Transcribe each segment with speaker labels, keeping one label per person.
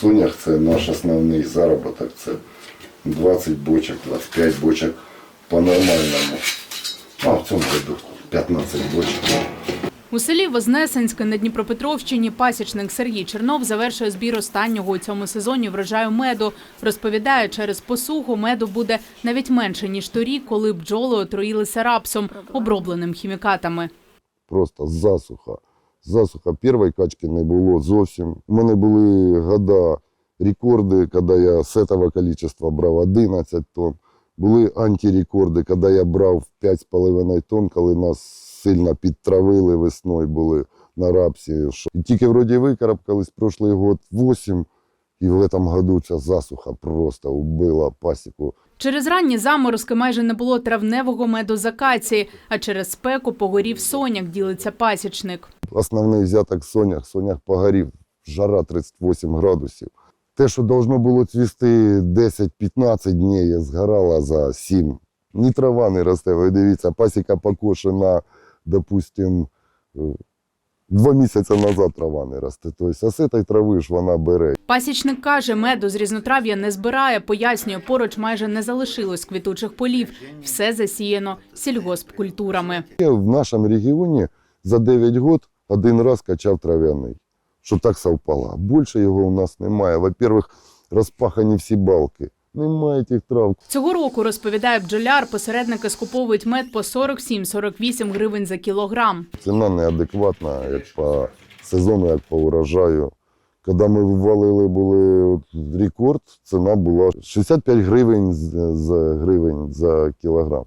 Speaker 1: сонях це наш основний заробіток. Це 20 бочок, 25 бочок по-нормальному. А в цьому году 15 бочок.
Speaker 2: У селі Вознесенське на Дніпропетровщині пасічник Сергій Чернов завершує збір останнього у цьому сезоні врожаю меду. Розповідає, через посуху меду буде навіть менше ніж торік, коли бджоли отруїлися рапсом, обробленим хімікатами.
Speaker 1: Просто засуха. Засуха. Першої качки не було зовсім. У мене були года рекорди, коли я з цього кількості брав 11 тонн. Були антирекорди, коли я брав 5,5 тонн, коли нас сильно підтравили весною були на рапсі. І тільки вроді викарабкались прошлий год 8, і в этом году ця засуха просто убила пасіку.
Speaker 2: Через ранні заморозки майже не було травневого меду з акації, а через спеку погорів соняк, ділиться пасічник.
Speaker 1: Основний взяток сонях, сонях погорів, жара 38 градусів. Те, що должно було цвісти 10-15 днів, згорало за 7. Ні трава не росте. Ви дивіться, пасіка покошена, допустим, два місяці назад трава не росте. Тобто, а з цієї трави ж вона бере.
Speaker 2: Пасічник каже, меду з різнотрав'я не збирає, пояснює, поруч майже не залишилось квітучих полів. Все засіяно сільгоспкультурами.
Speaker 1: Я в нашому регіоні за 9 років один раз качав трав'яний, що так совпало. Більше його у нас немає. Во-первых, розпахані всі балки. Немає тих трав.
Speaker 2: Цього року, розповідає бджоляр, посередники скуповують мед по 47-48 гривень за кілограм.
Speaker 1: Ціна неадекватна, як по сезону, як по урожаю. Коли ми ввалили були от рекорд, ціна була 65 гривень з, з гривень за кілограм,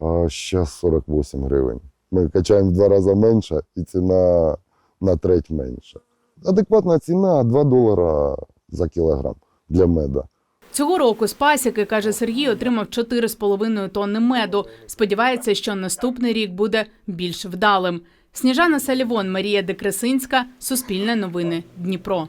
Speaker 1: а зараз 48 гривень. Ми качаємо в два рази менше і ціна на треть менша. Адекватна ціна 2 долара за кілограм для меда.
Speaker 2: Цього року з пасіки, каже Сергій, отримав 4,5 тонни меду. Сподівається, що наступний рік буде більш вдалим. Сніжана Салівон, Марія Декресинська, Суспільне новини, Дніпро.